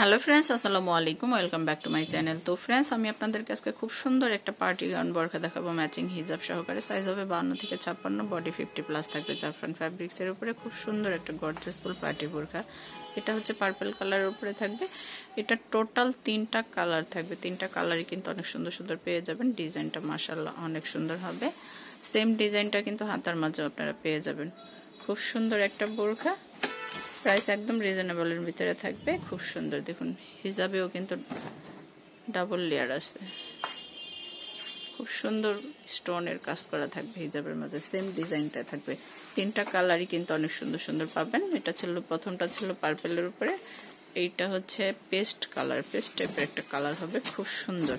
Hello friends আসসালামু আলাইকুম welcome back to my channel তো ফ্রেন্ডস আমি আপনাদেরকে আজকে খুব সুন্দর একটা পার্টি গাউন বরখা দেখাবো ম্যাচিং হিজাব সহকারে। সাইজ হবে বান্ন থেকে ছাপ্পান্ন বডি ফিফটি প্লাস থাকবে জাফরান ফ্যাব্রিক্সের উপরে। খুব সুন্দর একটা গর্জেসফুল পার্টি বোরখা। এটা হচ্ছে পার্পল কালারের উপরে থাকবে। এটা টোটাল তিনটা কালার থাকবে। তিনটা কালারই কিন্তু অনেক সুন্দর সুন্দর পেয়ে যাবেন। ডিজাইনটা মাসাল্লাহ অনেক সুন্দর হবে। সেম ডিজাইনটা কিন্তু হাতার মাঝেও আপনারা পেয়ে যাবেন। খুব সুন্দর একটা বোরখা। প্রাইস একদম রিজনেবলের ভিতরে থাকবে। খুব সুন্দর। দেখুন হিসাবেও কিন্তু ডাবল লেয়ার আছে। খুব সুন্দর স্টোনের কাজ করা থাকবে হিজাবের মাঝে। সেম ডিজাইনটা থাকবে। তিনটা কালারই কিন্তু অনেক সুন্দর সুন্দর পাবেন। এটা ছিল, প্রথমটা ছিল পার্পেলের উপরে। এইটা হচ্ছে পেস্ট কালার। পেস্ট টাইপের একটা কালার হবে। খুব সুন্দর।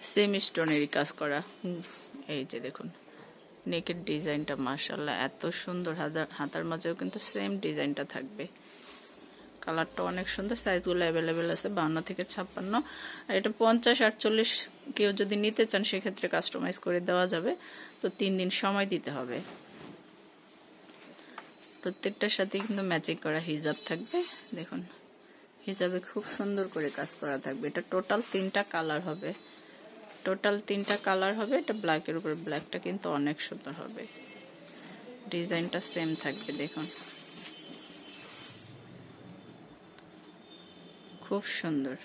সেম স্টোনেরই কাজ করা। এই যে দেখুন নেকের ডিজাইনটা মার্শাল্লাহ এত সুন্দর। হাতার মাঝেও কিন্তু সেম ডিজাইনটা থাকবে। কালারটা অনেক সুন্দর সাইজগুলো অ্যাভেলেবেল আছে বান্ন থেকে ছাপ্পান্ন। আর এটা পঞ্চাশ, আটচল্লিশ কেউ যদি নিতে চান, সেক্ষেত্রে কাস্টমাইজ করে দেওয়া যাবে। তো তিন দিন সময় দিতে হবে। প্রত্যেকটার সাথে কিন্তু ম্যাচিং করা হিজাব থাকবে। দেখুন, হিজাবে খুব সুন্দর করে কাজ করা থাকবে। এটা টোটাল তিনটা কালার হবে। টোটাল তিনটা কালার হবে এটা ব্ল্যাকের উপর। ব্ল্যাকটা কিন্তু অনেক সুন্দর হবে। ডিজাইনটা সেম থাকবে দেখুন। খুব সুন্দর।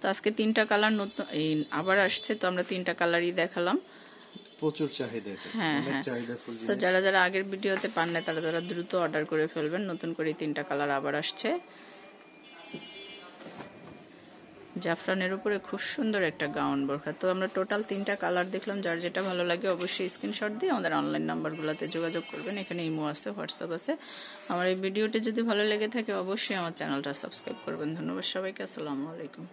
তো আজকে তিনটা কালার নতুন এই আবার আসছে তো আমরা তিনটা কালারই দেখালাম। প্রচুর চাহিদা হ্যাঁ হ্যাঁ। তো যারা যারা আগের ভিডিওতে পান না তারা তারা দ্রুত অর্ডার করে ফেলবেন। নতুন করে তিনটা কালার আবার আসছে। জাফরানের উপরে খুব সুন্দর একটা গাউন বোরখা। তো আমরা টোটাল তিনটা কালার দেখলাম, যার যেটা ভালো লাগে অবশ্যই স্ক্রিনশট দিয়ে আমাদের অনলাইন নাম্বারগুলোতে যোগাযোগ করবেন। এখানে ইমো আছে, হোয়াটসঅ্যাপ আছে। আমার এই ভিডিওটি যদি ভালো লেগে থাকে, অবশ্যই আমার চ্যানেলটা সাবস্ক্রাইব করবেন। ধন্যবাদ সবাইকে, আসসালামু আলাইকুম।